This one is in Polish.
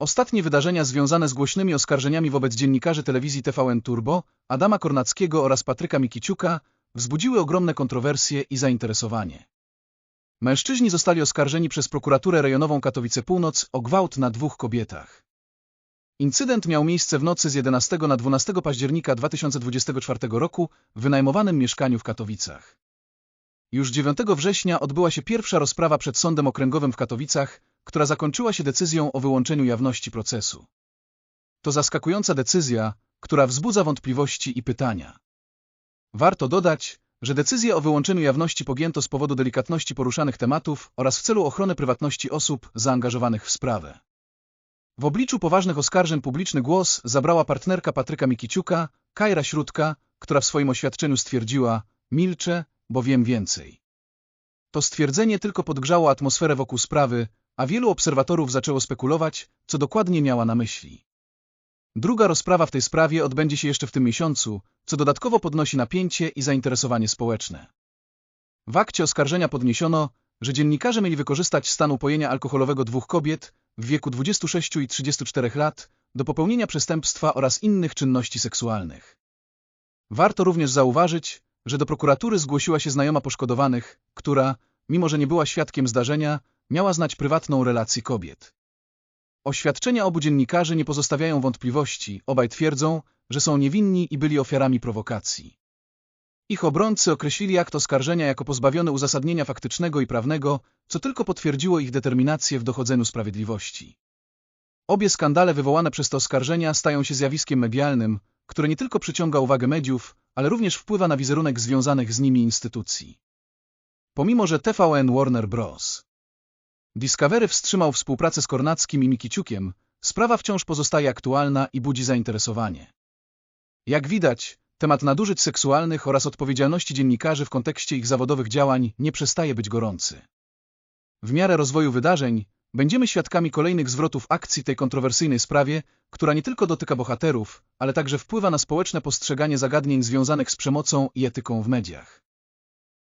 Ostatnie wydarzenia związane z głośnymi oskarżeniami wobec dziennikarzy telewizji TVN Turbo, Adama Kornackiego oraz Patryka Mikiciuka wzbudziły ogromne kontrowersje i zainteresowanie. Mężczyźni zostali oskarżeni przez prokuraturę rejonową Katowice Północ o gwałt na dwóch kobietach. Incydent miał miejsce w nocy z 11 na 12 października 2024 roku w wynajmowanym mieszkaniu w Katowicach. Już 9 września odbyła się pierwsza rozprawa przed Sądem Okręgowym w Katowicach, która zakończyła się decyzją o wyłączeniu jawności procesu. To zaskakująca decyzja, która wzbudza wątpliwości i pytania. Warto dodać, że decyzję o wyłączeniu jawności podjęto z powodu delikatności poruszanych tematów oraz w celu ochrony prywatności osób zaangażowanych w sprawę. W obliczu poważnych oskarżeń publiczny głos zabrała partnerka Patryka Mikiciuka, Kajra Śródka, która w swoim oświadczeniu stwierdziła milczę, bo wiem więcej. To stwierdzenie tylko podgrzało atmosferę wokół sprawy, a wielu obserwatorów zaczęło spekulować, co dokładnie miała na myśli. Druga rozprawa w tej sprawie odbędzie się jeszcze w tym miesiącu, co dodatkowo podnosi napięcie i zainteresowanie społeczne. W akcie oskarżenia podniesiono, że dziennikarze mieli wykorzystać stan upojenia alkoholowego dwóch kobiet w wieku 26 i 34 lat do popełnienia przestępstwa oraz innych czynności seksualnych. Warto również zauważyć, że do prokuratury zgłosiła się znajoma poszkodowanych, która, mimo że nie była świadkiem zdarzenia, miała znać prywatną relację kobiet. Oświadczenia obu dziennikarzy nie pozostawiają wątpliwości, obaj twierdzą, że są niewinni i byli ofiarami prowokacji. Ich obrońcy określili akt oskarżenia jako pozbawiony uzasadnienia faktycznego i prawnego, co tylko potwierdziło ich determinację w dochodzeniu sprawiedliwości. Obie skandale wywołane przez te oskarżenia stają się zjawiskiem medialnym, które nie tylko przyciąga uwagę mediów, ale również wpływa na wizerunek związanych z nimi instytucji. Pomimo, że TVN Warner Bros. Discovery wstrzymał współpracę z Kornackim i Mikiciukiem, sprawa wciąż pozostaje aktualna i budzi zainteresowanie. Jak widać, temat nadużyć seksualnych oraz odpowiedzialności dziennikarzy w kontekście ich zawodowych działań nie przestaje być gorący. W miarę rozwoju wydarzeń będziemy świadkami kolejnych zwrotów akcji tej kontrowersyjnej sprawie, która nie tylko dotyka bohaterów, ale także wpływa na społeczne postrzeganie zagadnień związanych z przemocą i etyką w mediach.